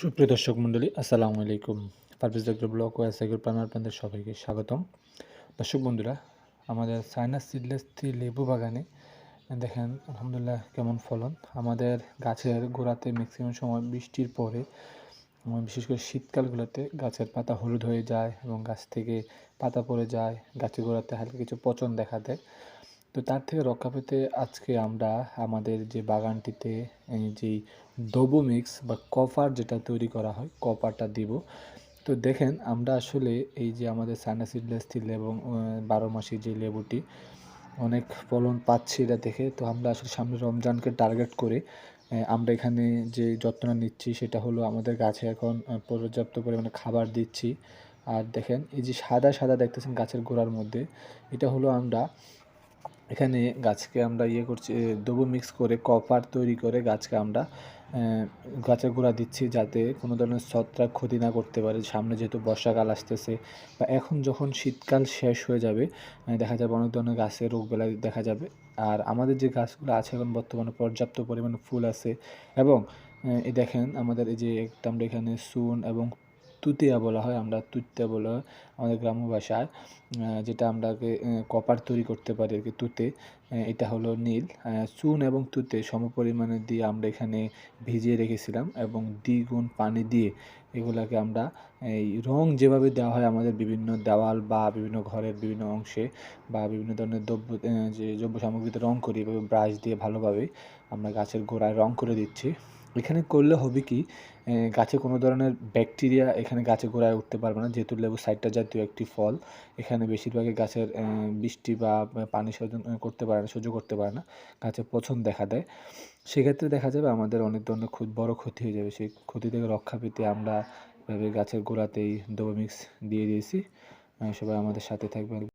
সুপ্রিয় দর্শক মণ্ডলী, আসসালামু আলাইকুম। পারভেজ ডক্টর ব্লক ও এসআইগুর প্রাণ আপনাদের সবাইকে স্বাগতম। দর্শক বন্ধুরা, আমাদের সাইনাস সিডলেস থ্রি লেবু বাগানে দেখেন, আলহামদুলিল্লাহ কেমন ফলন। আমাদের গাছের গোড়াতে ম্যাক্সিমাম সময় বৃষ্টির পরে বিশেষ করে শীতকালগুলোতে গাছের পাতা হলুদ হয়ে যায় এবং গাছ থেকে পাতা পড়ে যায়। গাছের গোড়াতে হালকা কিছু পচন দেখা দেয়। তো তার থেকে রক্ষা পেতে আজকে আমরা আমাদের যে বাগানটিতে, এই যে ডোবো মিক্স বা কপার যেটা তৈরি করা হয়, কপারটা দিব। তো দেখেন আমরা আসলে এই যে আমাদের সাইনাসিডলেস তিল এবং বারো মাসি যে লেবুটি, অনেক ফলন পাচ্ছি এটা দেখে। তো আমরা আসলে সামনে রমজানকে টার্গেট করে আমরা এখানে যে যত্ন নিচ্ছি সেটা হলো আমাদের গাছে এখন পর্যাপ্ত পরিমাণে খাবার দিচ্ছি। আর দেখেন এই যে সাদা সাদা দেখতেছেন গাছের গোড়ার মধ্যে, এটা হলো আমরা এখানে গাছকে আমরা ইয়ে করছি দবু মিক্স করে কপার তৈরি করে গাছকে আমরা গাছের গোড়া দিচ্ছি যাতে কোনো ধরনের ছত্রাক ক্ষতি না করতে পারে। সামনে যেহেতু বর্ষাকাল আসতেছে বা এখন যখন শীতকাল শেষ হয়ে যাবে দেখা যাবে অনেক ধরনের গাছের রোগবেলা দেখা যাবে। আর আমাদের যে গাছগুলো আছে এখন বর্তমানে পর্যাপ্ত পরিমাণে ফুল আছে এবং দেখেন আমাদের এই যে আমরা এখানে সুন এবং তুতিয়া বলা হয়, আমরা তুতিয়া বলা হয় আমাদের গ্রাম্য ভাষায় যেটা আমরাকে কপার তৈরি করতে পারি আর কি, তুতে। এটা হলো নীল। চুন এবং তুতে সমপরিমাণে দিয়ে আমরা এখানে ভিজিয়ে রেখেছিলাম এবং দ্বিগুণ পানি দিয়ে এগুলাকে আমরা, এই রং যেভাবে দেওয়া হয় আমাদের বিভিন্ন দেওয়াল বা বিভিন্ন ঘরের বিভিন্ন অংশে বা বিভিন্ন ধরনের দ্রব্য যে দ্রব্য সামগ্রীতে রং করি, এভাবে ব্রাশ দিয়ে ভালোভাবে আমরা গাছের গোড়ায় রং করে দিচ্ছি। এখানে করলে হবে কি গাছে কোনো ধরনের ব্যাকটেরিয়া এখানে গাছে গোড়ায় উঠতে পারবে না। যেহেতু লেবু সাইডটা জাতীয় একটি ফল, এখানে বেশিরভাগই গাছের বৃষ্টি বা পানি সহ্য করতে পারে না, সহ্য করতে পারে না, গাছে পছন্দ দেখা দেয়। সেক্ষেত্রে দেখা যাবে আমাদের অনেক ধরনের খুব বড় ক্ষতি হয়ে যাবে। সেই ক্ষতি থেকে রক্ষা পেতে আমরা গাছের গোড়াতেই ডোবোমিক্স দিয়ে দিয়েছি। সবাই আমাদের সাথে থাকবেন।